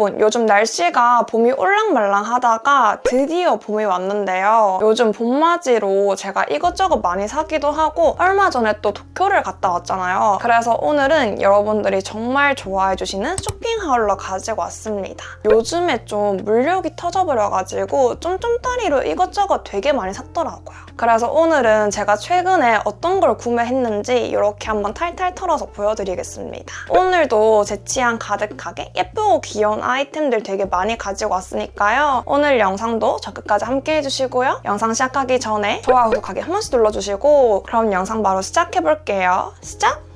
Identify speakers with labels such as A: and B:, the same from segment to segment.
A: 여러분 요즘 날씨가 봄이 올랑말랑 하다가 드디어 봄이 왔는데요. 요즘 봄맞이로 제가 이것저것 많이 사기도 하고 얼마 전에 또 도쿄를 갔다 왔잖아요. 그래서 오늘은 여러분들이 정말 좋아해 주시는 쇼핑하울러 가지고 왔습니다. 요즘에 좀 물욕이 터져버려가지고 쫌쫌다리로 이것저것 되게 많이 샀더라고요. 그래서 오늘은 제가 최근에 어떤 걸 구매했는지 이렇게 한번 탈탈 털어서 보여드리겠습니다. 오늘도 제 취향 가득하게 예쁘고 귀여운 아이템들 되게 많이 가지고 왔으니까요. 오늘 영상도 저 끝까지 함께 해주시고요. 영상 시작하기 전에 좋아요, 구독하기 한 번씩 눌러주시고 그럼 영상 바로 시작해볼게요. 시작!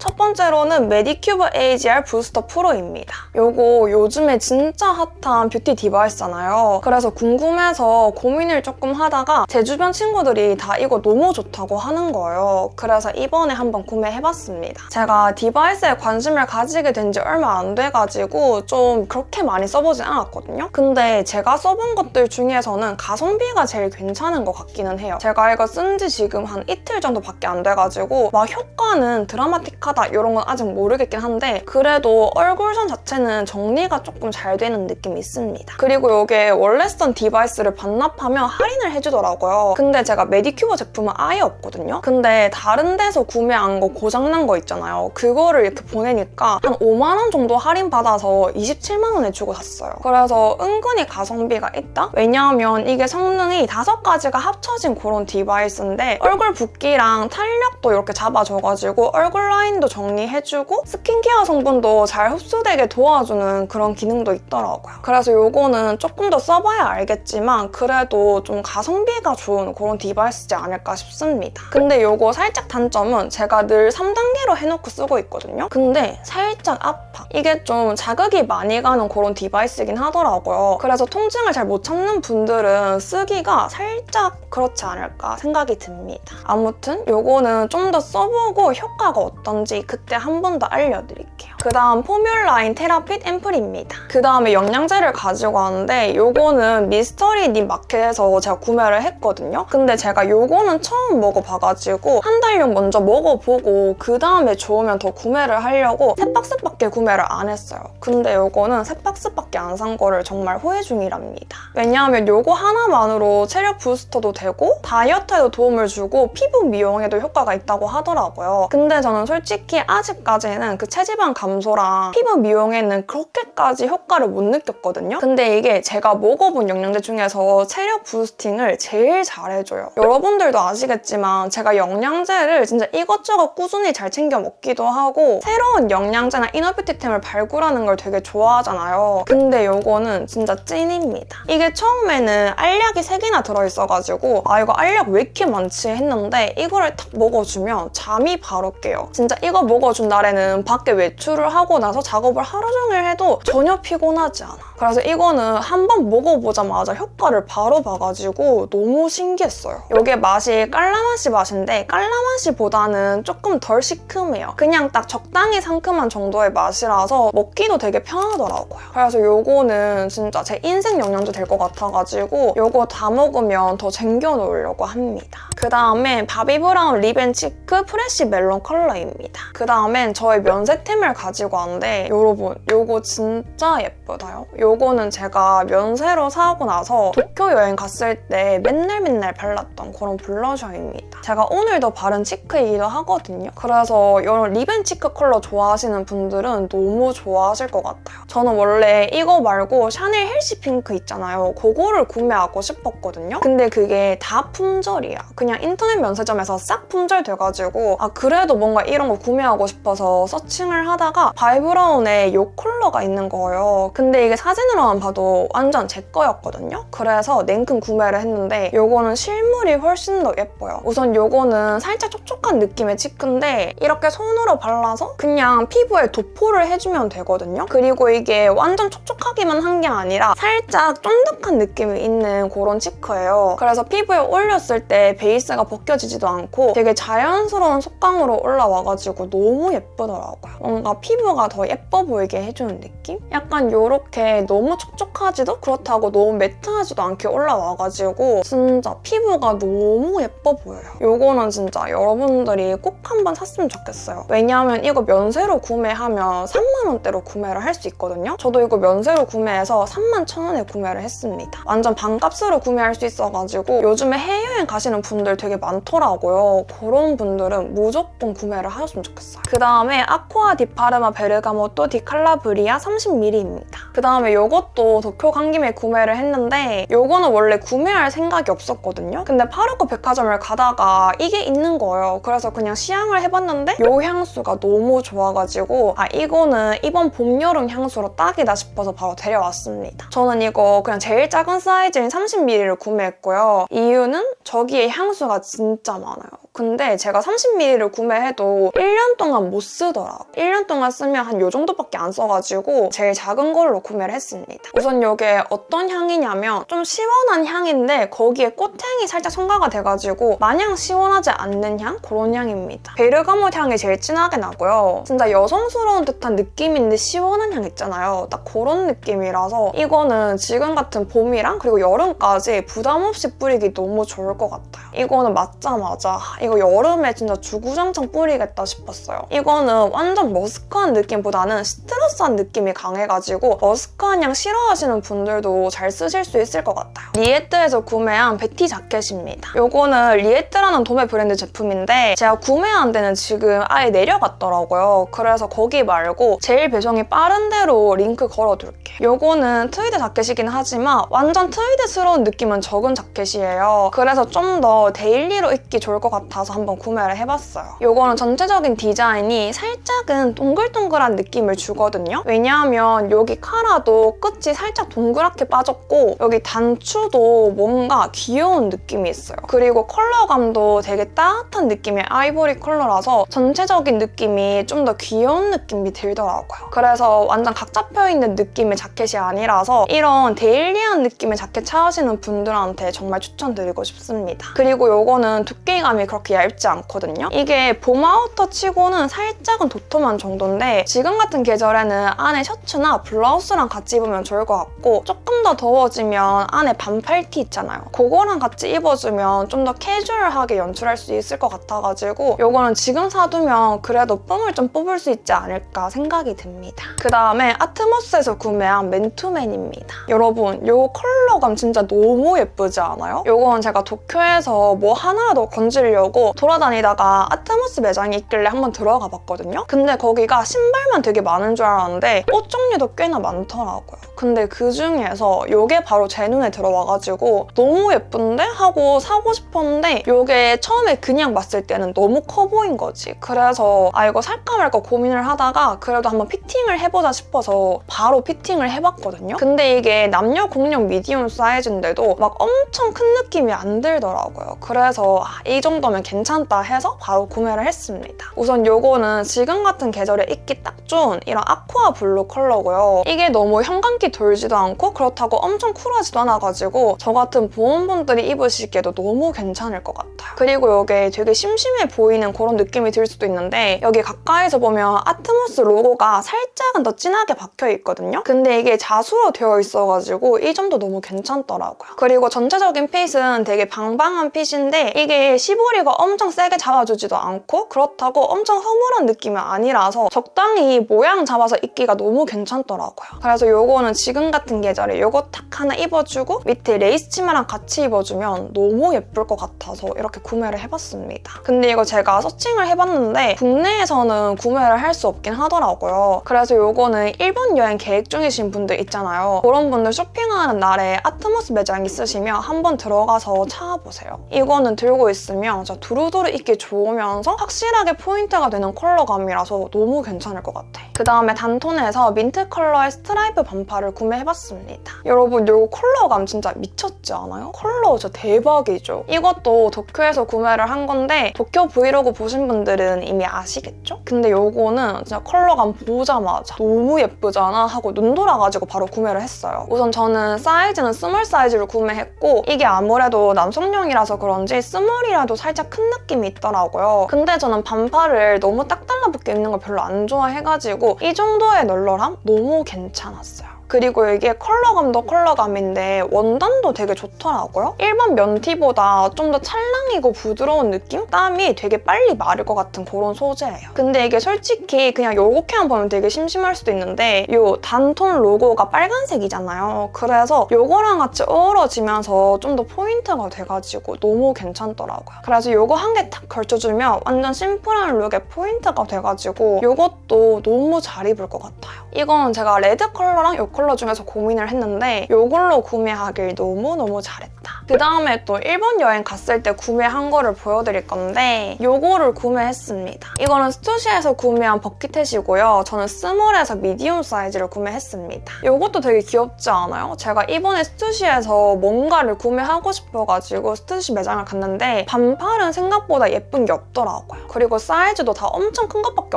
A: 첫 번째로는 메디큐브 AGR 부스터 프로입니다. 요거 요즘에 진짜 핫한 뷰티 디바이스잖아요. 그래서 궁금해서 고민을 조금 하다가 제 주변 친구들이 다 이거 너무 좋다고 하는 거예요. 그래서 이번에 한번 구매해봤습니다. 제가 디바이스에 관심을 가지게 된 지 얼마 안 돼가지고 좀 그렇게 많이 써보진 않았거든요. 근데 제가 써본 것들 중에서는 가성비가 제일 괜찮은 것 같기는 해요. 제가 이거 쓴 지 지금 한 이틀 정도밖에 안 돼가지고 막 효과는 드라마틱 하다 이런 건 아직 모르겠긴 한데 그래도 얼굴선 자체는 정리가 조금 잘 되는 느낌이 있습니다. 그리고 이게 원래 쓰던 디바이스를 반납하면 할인을 해주더라고요. 근데 제가 메디큐버 제품은 아예 없거든요. 근데 다른 데서 구매한 거 고장난 거 있잖아요. 그거를 이렇게 보내니까 한 5만 원 정도 할인 받아서 27만 원에 주고 샀어요. 그래서 은근히 가성비가 있다? 왜냐하면 이게 성능이 다섯 가지가 합쳐진 그런 디바이스인데 얼굴 붓기랑 탄력도 이렇게 잡아줘가지고 얼굴 라인 도 정리해주고 스킨케어 성분도 잘 흡수되게 도와주는 그런 기능도 있더라고요. 그래서 요거는 조금 더 써봐야 알겠지만 그래도 좀 가성비가 좋은 그런 디바이스지 않을까 싶습니다. 근데 요거 살짝 단점은 제가 늘 3단계로 해놓고 쓰고 있거든요. 근데 살짝 아파. 이게 좀 자극이 많이 가는 그런 디바이스이긴 하더라고요. 그래서 통증을 잘 못 참는 분들은 쓰기가 살짝 그렇지 않을까 생각이 듭니다. 아무튼 요거는 좀 더 써보고 효과가 어떤지 그때 한 번 더 알려드릴게요. 그 다음 포뮬라인 테라핏 앰플입니다. 그 다음에 영양제를 가지고 왔는데 요거는 미스터리 님 마켓에서 제가 구매를 했거든요. 근데 제가 요거는 처음 먹어봐가지고 한 달용 먼저 먹어보고 그 다음에 좋으면 더 구매를 하려고 세 박스밖에 구매를 안 했어요. 근데 요거는 세 박스밖에 안 산 거를 정말 후회 중이랍니다. 왜냐하면 요거 하나만으로 체력 부스터도 되고 다이어트에도 도움을 주고 피부 미용에도 효과가 있다고 하더라고요. 근데 저는 솔직히 아직까지는 그 체지방 감소랑 피부 미용에는 그렇게까지 효과를 못 느꼈거든요. 근데 이게 제가 먹어본 영양제 중에서 체력 부스팅을 제일 잘해줘요. 여러분들도 아시겠지만 제가 영양제를 진짜 이것저것 꾸준히 잘 챙겨 먹기도 하고 새로운 영양제나 이너뷰티템을 발굴하는 걸 되게 좋아하잖아요. 근데 요거는 진짜 찐입니다. 이게 처음에는 알약이 3개나 들어있어가지고 아 이거 알약 왜 이렇게 많지 했는데 이거를 딱 먹어주면 잠이 바로 깨요. 진짜 이거 먹어준 날에는 밖에 외출을 하고 나서 작업을 하루 종일 해도 전혀 피곤하지 않아. 그래서 이거는 한 번 먹어보자마자 효과를 바로 봐가지고 너무 신기했어요. 이게 맛이 깔라맛이 맛인데 깔라맛이보다는 조금 덜 시큼해요. 그냥 딱 적당히 상큼한 정도의 맛이라서 먹기도 되게 편하더라고요. 그래서 요거는 진짜 제 인생 영양제 될 것 같아가지고 요거 다 먹으면 더 쟁겨 놓으려고 합니다. 그 다음에 바비브라운 립앤치크 프레쉬 멜론 컬러입니다. 그 다음엔 저의 면세템을 가지고 왔는데 여러분 요거 진짜 예쁘다요. 요 거는 제가 면세로 사고 나서 도쿄 여행 갔을 때 맨날 맨날 발랐던 그런 블러셔입니다. 제가 오늘도 바른 치크이기도 하거든요. 그래서 이런 립앤치크 컬러 좋아하시는 분들은 너무 좋아하실 것 같아요. 저는 원래 이거 말고 샤넬 헬시 핑크 있잖아요. 그거를 구매하고 싶었거든요. 근데 그게 다 품절이야. 그냥 인터넷 면세점에서 싹 품절 돼가지고 아 그래도 뭔가 이런 거 구매하고 싶어서 서칭을 하다가 바이브라운에 이 컬러가 있는 거예요. 근데 이게 사 진으로만 봐도 완전 제 거였거든요. 그래서 냉큼 구매를 했는데 요거는 실물이 훨씬 더 예뻐요. 우선 요거는 살짝 촉촉한 느낌의 치크인데 이렇게 손으로 발라서 그냥 피부에 도포를 해주면 되거든요. 그리고 이게 완전 촉촉하기만 한 게 아니라 살짝 쫀득한 느낌이 있는 그런 치크예요. 그래서 피부에 올렸을 때 베이스가 벗겨지지도 않고 되게 자연스러운 속감으로 올라와가지고 너무 예쁘더라고요. 뭔가 피부가 더 예뻐 보이게 해주는 느낌? 약간 이렇게 너무 촉촉하지도 그렇다고 너무 매트하지도 않게 올라와가지고 진짜 피부가 너무 예뻐 보여요. 요거는 진짜 여러분들이 꼭 한번 샀으면 좋겠어요. 왜냐하면 이거 면세로 구매하면 3만 원대로 구매를 할 수 있거든요. 저도 이거 면세로 구매해서 3만 천 원에 구매를 했습니다. 완전 반값으로 구매할 수 있어가지고 요즘에 해외여행 가시는 분들 되게 많더라고요. 그런 분들은 무조건 구매를 하셨으면 좋겠어요. 그 다음에 아쿠아 디파르마 베르가모토 디칼라브리아 30ml입니다. 그 다음에 요것도 도쿄 간 김에 구매를 했는데 요거는 원래 구매할 생각이 없었거든요. 근데 파르코 백화점을 가다가 이게 있는 거예요. 그래서 그냥 시향을 해봤는데 요 향수가 너무 좋아가지고 아 이거는 이번 봄, 여름 향수로 딱이다 싶어서 바로 데려왔습니다. 저는 이거 그냥 제일 작은 사이즈인 30ml를 구매했고요. 이유는 저기에 향수가 진짜 많아요. 근데 제가 30ml를 구매해도 1년 동안 못 쓰더라고요. 1년 동안 쓰면 한 요 정도밖에 안 써가지고 제일 작은 걸로 구매를 했습니다. 우선 이게 어떤 향이냐면 좀 시원한 향인데 거기에 꽃향이 살짝 첨가가 돼가지고 마냥 시원하지 않는 향? 그런 향입니다. 베르가못 향이 제일 진하게 나고요. 진짜 여성스러운 듯한 느낌인데 시원한 향 있잖아요. 딱 그런 느낌이라서 이거는 지금 같은 봄이랑 그리고 여름까지 부담 없이 뿌리기 너무 좋을 것 같아요. 이거는 맞자마자 이거 여름에 진짜 주구장창 뿌리겠다 싶었어요. 이거는 완전 머스크한 느낌보다는 시트러스한 느낌이 강해가지고 머스크한 향 싫어하시는 분들도 잘 쓰실 수 있을 것 같아요. 리에트에서 구매한 베티 자켓입니다. 이거는 리에트라는 도매 브랜드 제품인데 제가 구매한 데는 지금 아예 내려갔더라고요. 그래서 거기 말고 제일 배송이 빠른 대로 링크 걸어둘게요. 이거는 트위드 자켓이긴 하지만 완전 트위드스러운 느낌은 적은 자켓이에요. 그래서 좀 더 데일리로 입기 좋을 것 같아 서 한번 구매를 해봤어요. 이거는 전체적인 디자인이 살짝은 동글동글한 느낌을 주거든요. 왜냐하면 여기 카라도 끝이 살짝 동그랗게 빠졌고 여기 단추도 뭔가 귀여운 느낌이 있어요. 그리고 컬러감도 되게 따뜻한 느낌의 아이보리 컬러라서 전체적인 느낌이 좀 더 귀여운 느낌이 들더라고요. 그래서 완전 각 잡혀있는 느낌의 자켓이 아니라서 이런 데일리한 느낌의 자켓 찾으시는 분들한테 정말 추천드리고 싶습니다. 그리고 이거는 두께감이 그렇게 얇지 않거든요. 이게 봄 아우터 치고는 살짝은 도톰한 정도인데 지금 같은 계절에는 안에 셔츠나 블라우스랑 같이 입으면 좋을 것 같고 조금 더 더워지면 안에 반팔티 있잖아요. 그거랑 같이 입어주면 좀 더 캐주얼하게 연출할 수 있을 것 같아가지고 이거는 지금 사두면 그래도 뽕을 좀 뽑을 수 있지 않을까 생각이 듭니다. 그 다음에 아트모스에서 구매한 맨투맨입니다. 여러분 이 컬러감 진짜 너무 예쁘지 않아요? 이건 제가 도쿄에서 뭐 하나라도 건지려고 돌아다니다가 아트모스 매장이 있길래 한번 들어가 봤거든요. 근데 거기가 신발만 되게 많은 줄 알았는데 옷 종류도 꽤나 많더라고요. 근데 그 중에서 이게 바로 제 눈에 들어와가지고 너무 예쁜데? 하고 사고 싶었는데 이게 처음에 그냥 봤을 때는 너무 커 보인 거지. 그래서 아 이거 살까 말까 고민을 하다가 그래도 한번 피팅을 해보자 싶어서 바로 피팅을 해봤거든요. 근데 이게 남녀 공용 미디움 사이즈인데도 막 엄청 큰 느낌이 안 들더라고요. 그래서 아, 이 정도면 괜찮다 해서 바로 구매를 했습니다. 우선 요거는 지금 같은 계절에 입기 딱 좋은 이런 아쿠아 블루 컬러고요. 이게 너무 형광기 돌지도 않고 그렇다고 엄청 쿨하지도 않아가지고 저 같은 보온분들이 입으시기에도 너무 괜찮을 것 같아요. 그리고 이게 되게 심심해 보이는 그런 느낌이 들 수도 있는데 여기 가까이서 보면 아트모스 로고가 살짝은 더 진하게 박혀 있거든요. 근데 이게 자수로 되어 있어가지고 이 점도 너무 괜찮더라고요. 그리고 전체적인 핏은 되게 방방한 핏인데 이게 시보리가 엄청 세게 잡아주지도 않고 그렇다고 엄청 허물한 느낌이 아니라서 적당히 모양 잡아서 입기가 너무 괜찮더라고요. 그래서 요거는 지금 같은 계절에 요거 탁 하나 입어주고 밑에 레이스 치마랑 같이 입어주면 너무 예쁠 것 같아서 이렇게 구매를 해봤습니다. 근데 이거 제가 서칭을 해봤는데 국내에서는 구매를 할 수 없긴 하더라고요. 그래서 요거는 일본 여행 계획 중이신 분들 있잖아요. 그런 분들 쇼핑하는 날에 아트모스 매장 있으시면 한번 들어가서 찾아보세요. 이거는 들고 있으면 진짜 두루두루 입기 좋으면서 확실하게 포인트가 되는 컬러감이라서 너무 괜찮을 것 같아. 그 다음에 단톤에서 민트 컬러의 스트라이프 반팔 을 구매해봤습니다. 여러분 이거 컬러감 진짜 미쳤지 않아요? 컬러 진짜 대박이죠? 이것도 도쿄에서 구매를 한 건데 도쿄 브이로그 보신 분들은 이미 아시겠죠? 근데 요거는 진짜 컬러감 보자마자 너무 예쁘잖아 하고 눈 돌아가지고 바로 구매를 했어요. 우선 저는 사이즈는 스몰 사이즈로 구매했고 이게 아무래도 남성용이라서 그런지 스몰이라도 살짝 큰 느낌이 있더라고요. 근데 저는 반팔을 너무 딱 달라붙게 입는 걸 별로 안 좋아해가지고 이 정도의 널널함 너무 괜찮았어요. 그리고 이게 컬러감도 컬러감인데 원단도 되게 좋더라고요. 일반 면티보다 좀 더 찰랑이고 부드러운 느낌? 땀이 되게 빨리 마를 것 같은 그런 소재예요. 근데 이게 솔직히 그냥 요렇게만 보면 되게 심심할 수도 있는데 요 단톤 로고가 빨간색이잖아요. 그래서 요거랑 같이 어우러지면서 좀 더 포인트가 돼가지고 너무 괜찮더라고요. 그래서 요거 한 개 탁 걸쳐주면 완전 심플한 룩에 포인트가 돼가지고 요것도 너무 잘 입을 것 같아요. 이건 제가 레드 컬러랑 요 컬러 중에서 고민을 했는데 요걸로 구매하길 너무너무 잘했다. 그 다음에 또 일본 여행 갔을 때 구매한 거를 보여드릴 건데 요거를 구매했습니다. 이거는 스투시에서 구매한 버킷햇이고요. 저는 스몰에서 미디움 사이즈를 구매했습니다. 요것도 되게 귀엽지 않아요? 제가 이번에 스투시에서 뭔가를 구매하고 싶어가지고 스투시 매장을 갔는데 반팔은 생각보다 예쁜 게 없더라고요. 그리고 사이즈도 다 엄청 큰 것밖에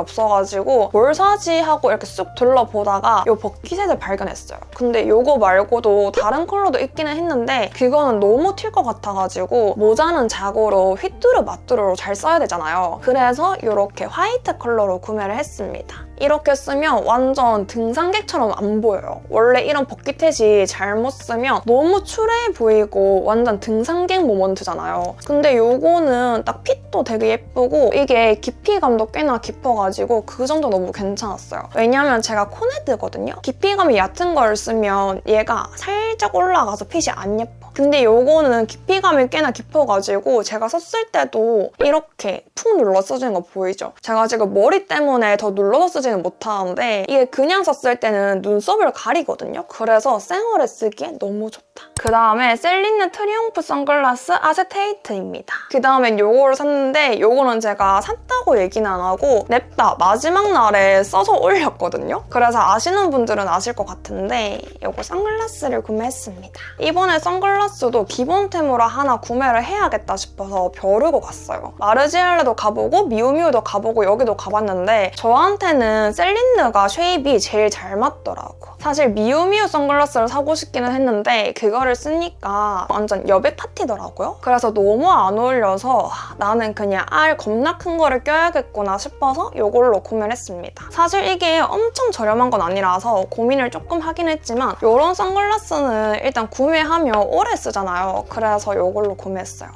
A: 없어가지고 뭘 사지 하고 이렇게 쑥 둘러보다가 요 버킷햇을 발견했어요. 근데 요거 말고도 다른 컬러도 있기는 했는데 그거는 너무 튈 것 같아가지고 모자는 자고로 휘뚜루 마뚜루로 잘 써야 되잖아요. 그래서 이렇게 화이트 컬러로 구매를 했습니다. 이렇게 쓰면 완전 등산객처럼 안 보여요. 원래 이런 버킷햇이 잘못 쓰면 너무 추레해 보이고 완전 등산객 모먼트잖아요. 근데 요거는 딱 핏도 되게 예쁘고 이게 깊이감도 꽤나 깊어가지고 그 정도 너무 괜찮았어요. 왜냐면 제가 코네드거든요. 깊이감이 얕은 걸 쓰면 얘가 살짝 올라가서 핏이 안 예뻐. 근데 요거는 깊이감이 꽤나 깊어가지고 제가 썼을 때도 이렇게 푹 눌러 써지는 거 보이죠? 제가 지금 머리 때문에 더 눌러서 쓰지는 못하는데 이게 그냥 썼을 때는 눈썹을 가리거든요? 그래서 생얼에 쓰기에 너무 좋다. 그 다음에 셀린느 트리ум프 선글라스 아세테이트입니다. 그 다음엔 요거를 샀는데 요거는 제가 샀다고 얘기는 안 하고 냅다 마지막 날에 써서 올렸거든요? 그래서 아시는 분들은 아실 것 같은데 요거 선글라스를 구매했습니다. 이번에 선글라스도 기본템으로 하나 구매를 해야겠다 싶어서 벼르고 갔어요. 마르지엘레도 가보고 미우미우도 가보고 여기도 가봤는데 저한테는 셀린느가 쉐입이 제일 잘 맞더라고. 사실 미우미우 선글라스를 사고 싶기는 했는데 그거를 쓰니까 완전 여백 파티더라고요. 그래서 너무 안 어울려서 하, 나는 그냥 알 겁나 큰 거를 껴야겠구나 싶어서 이걸로 구매를 했습니다. 사실 이게 엄청 저렴한 건 아니라서 고민을 조금 하긴 했지만 이런 선글라스는 일단 구매하면 오래 쓰잖아요. 그래서 이걸로 구매했어요.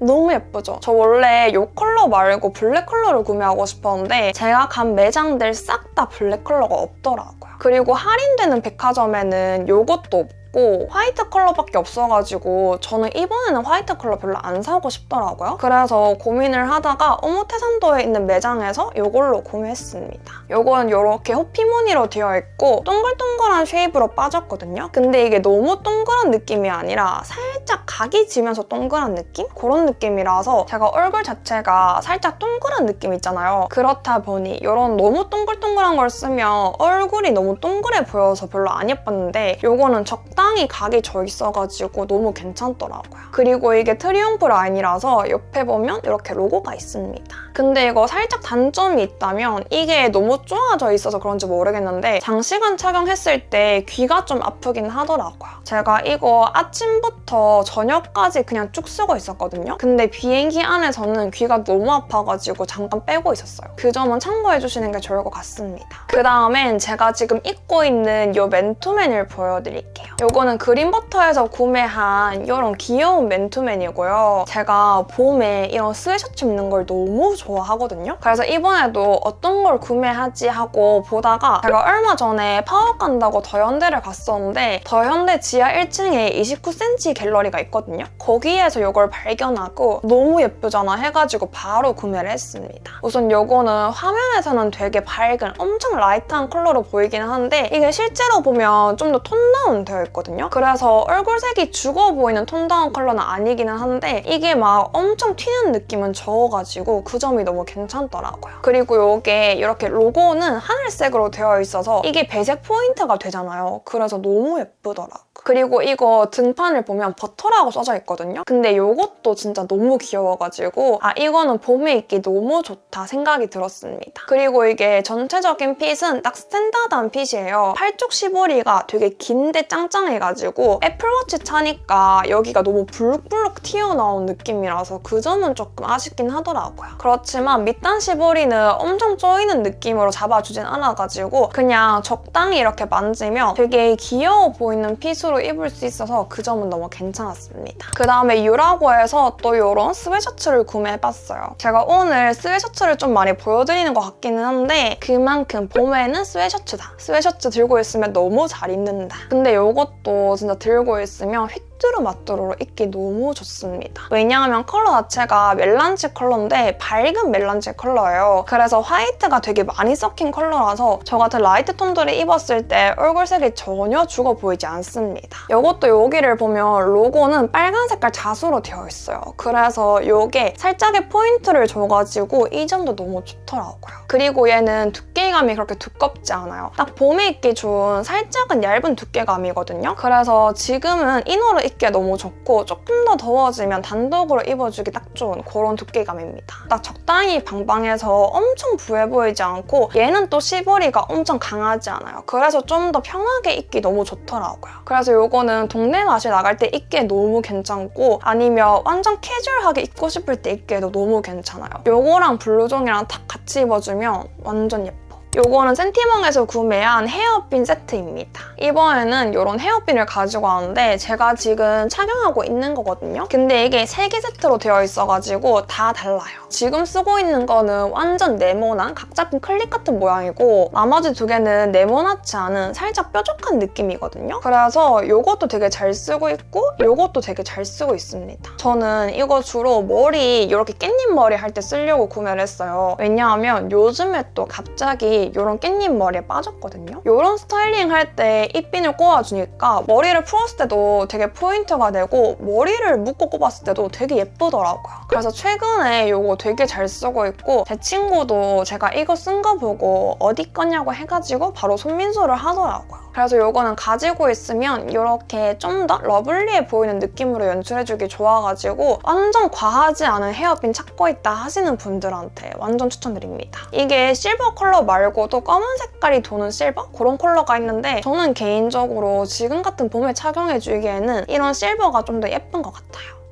A: 너무 예쁘죠? 저 원래 이 컬러 말고 블랙 컬러를 구매하고 싶었는데 제가 간 매장들 싹 다 블랙 컬러가 없더라고요. 그리고 할인되는 백화점에는 이것도 없고 화이트 컬러밖에 없어가지고 저는 이번에는 화이트 컬러 별로 안 사고 싶더라고요. 그래서 고민을 하다가 오모테산도에 있는 매장에서 이걸로 구매했습니다. 이건 이렇게 호피 무늬로 되어 있고 동글동글한 쉐입으로 빠졌거든요. 근데 이게 너무 동그란 느낌이 아니라 살짝 각이 지면서 동그란 느낌? 그런 느낌이라서 제가 얼굴 자체가 살짝 동그란 느낌 있잖아요. 그렇다 보니 이런 너무 동글동글한 걸 쓰면 얼굴이 너무 동그래 보여서 별로 안 예뻤는데 이거는 적당 히 각이 져 있어가지고 너무 괜찮더라고요. 그리고 이게 트리ум프 라인이라서 옆에 보면 이렇게 로고가 있습니다. 근데 이거 살짝 단점이 있다면 이게 너무 쪼아져 있어서 그런지 모르겠는데 장시간 착용했을 때 귀가 좀 아프긴 하더라고요. 제가 이거 아침부터 저녁까지 그냥 쭉 쓰고 있었거든요. 근데 비행기 안에서는 귀가 너무 아파가지고 잠깐 빼고 있었어요. 그 점은 참고해 주시는 게 좋을 것 같습니다. 그 다음엔 제가 지금 입고 있는 이 맨투맨을 보여드릴게요. 이거는 그린버터에서 구매한 이런 귀여운 맨투맨이고요. 제가 봄에 이런 스웨셔츠 입는 걸 너무 좋아하거든요. 그래서 이번에도 어떤 걸 구매하지 하고 보다가 제가 얼마 전에 파워 간다고 더현대를 갔었는데 더현대 지하 1층에 29cm 갤러리가 있거든요. 거기에서 이걸 발견하고 너무 예쁘잖아 해가지고 바로 구매를 했습니다. 우선 이거는 화면에서는 되게 밝은 엄청 라이트한 컬러로 보이기는 한데 이게 실제로 보면 좀 더 톤 다운 되어 있 거든요. 그래서 얼굴색이 죽어 보이는 톤다운 컬러는 아니기는 한데 이게 막 엄청 튀는 느낌은 적어가지고 그 점이 너무 괜찮더라고요. 그리고 이게 이렇게 로고는 하늘색으로 되어 있어서 이게 배색 포인트가 되잖아요. 그래서 너무 예쁘더라고요. 그리고 이거 등판을 보면 버터라고 써져 있거든요. 근데 이것도 진짜 너무 귀여워가지고 아 이거는 봄에 입기 너무 좋다 생각이 들었습니다. 그리고 이게 전체적인 핏은 딱 스탠다드한 핏이에요. 팔쪽 시보리가 되게 긴데 짱짱해가지고 애플워치 차니까 여기가 너무 불룩불룩 튀어나온 느낌이라서 그 점은 조금 아쉽긴 하더라고요. 그렇지만 밑단 시보리는 엄청 쪼이는 느낌으로 잡아주진 않아가지고 그냥 적당히 이렇게 만지면 되게 귀여워 보이는 핏으로 입을 수 있어서 그 점은 너무 괜찮았습니다. 그 다음에 유라고에서 또 이런 스웨셔츠를 구매해봤어요. 제가 오늘 스웨셔츠를 좀 많이 보여드리는 것 같기는 한데 그만큼 봄에는 스웨셔츠다. 스웨셔츠 들고 있으면 너무 잘 입는다. 근데 이것도 진짜 들고 있으면 휘 뚜루마뚜루로 입기 너무 좋습니다. 왜냐하면 컬러 자체가 멜란지 컬러인데 밝은 멜란지 컬러예요. 그래서 화이트가 되게 많이 섞인 컬러라서 저 같은 라이트 톤들을 입었을 때 얼굴색이 전혀 죽어 보이지 않습니다. 이것도 여기를 보면 로고는 빨간 색깔 자수로 되어 있어요. 그래서 이게 살짝의 포인트를 줘가지고 이 점도 너무 좋더라고요. 그리고 얘는 두께감이 그렇게 두껍지 않아요. 딱 봄에 입기 좋은 살짝은 얇은 두께감이거든요. 그래서 지금은 이너로 입기 에 너무 좋고 조금 더 더워지면 단독으로 입어주기 딱 좋은 그런 두께감입니다. 딱 적당히 방방해서 엄청 부해 보이지 않고 얘는 또 시보리가 엄청 강하지 않아요. 그래서 좀 더 편하게 입기 너무 좋더라고요. 그래서 이거는 동네 맛이 나갈 때 입기에 너무 괜찮고 아니면 완전 캐주얼하게 입고 싶을 때 입기에도 너무 괜찮아요. 요거랑 블루종이랑 딱 같이 입어주면 완전 예뻐. 요 거는 센티멍에서 구매한 헤어핀 세트입니다. 이번에는 이런 헤어핀을 가지고 왔는데 제가 지금 착용하고 있는 거거든요. 근데 이게 3개 세트로 되어 있어가지고 다 달라요. 지금 쓰고 있는 거는 완전 네모난 각 잡힌 클립 같은 모양이고 나머지 두 개는 네모나지 않은 살짝 뾰족한 느낌이거든요. 그래서 이것도 되게 잘 쓰고 있고 이것도 되게 잘 쓰고 있습니다. 저는 이거 주로 머리 이렇게 깻잎 머리 할 때 쓰려고 구매를 했어요. 왜냐하면 요즘에 또 갑자기 이런 깻잎 머리에 빠졌거든요. 이런 스타일링 할때 입핀을 꽂아주니까 머리를 풀었을 때도 되게 포인트가 되고 머리를 묶고 꼽았을 때도 되게 예쁘더라고요. 그래서 최근에 이거 되게 잘 쓰고 있고 제 친구도 제가 이거 쓴 거 보고 어디 거냐고 해가지고 바로 손민수를 하더라고요. 그래서 이거는 가지고 있으면 이렇게 좀 더 러블리해 보이는 느낌으로 연출해주기 좋아가지고 완전 과하지 않은 헤어핀 찾고 있다 하시는 분들한테 완전 추천드립니다. 이게 실버 컬러 말고 도 검은 색깔이 도는 실버? 그런 컬러가 있는데 저는 개인적으로 지금 같은 봄에 착용해주기에는 이런 실버가 좀 더 예쁜 것 같아요.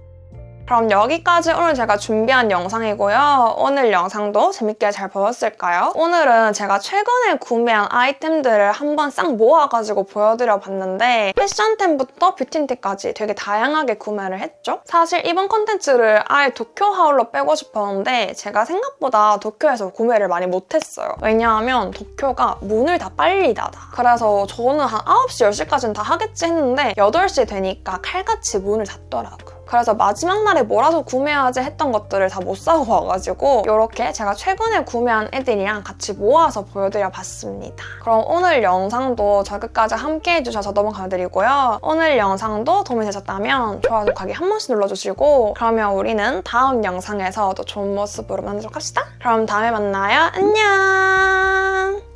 A: 그럼 여기까지 오늘 제가 준비한 영상이고요. 오늘 영상도 재밌게 잘 보셨을까요? 오늘은 제가 최근에 구매한 아이템들을 한번 싹 모아가지고 보여드려 봤는데 패션템부터 뷰티템까지 되게 다양하게 구매를 했죠. 사실 이번 컨텐츠를 아예 도쿄 하울로 빼고 싶었는데 제가 생각보다 도쿄에서 구매를 많이 못했어요. 왜냐하면 도쿄가 문을 다 빨리 닫아. 그래서 저는 한 9시, 10시까지는 다 하겠지 했는데 8시 되니까 칼같이 문을 닫더라고요. 그래서 마지막 날에 뭐라도 구매하지 했던 것들을 다 못 사고 와가지고 이렇게 제가 최근에 구매한 애들이랑 같이 모아서 보여드려 봤습니다. 그럼 오늘 영상도 저 끝까지 함께 해주셔서 너무 감사드리고요. 오늘 영상도 도움이 되셨다면 좋아요, 구독하기 한 번씩 눌러주시고 그러면 우리는 다음 영상에서 더 좋은 모습으로 만나도록 합시다. 그럼 다음에 만나요. 안녕!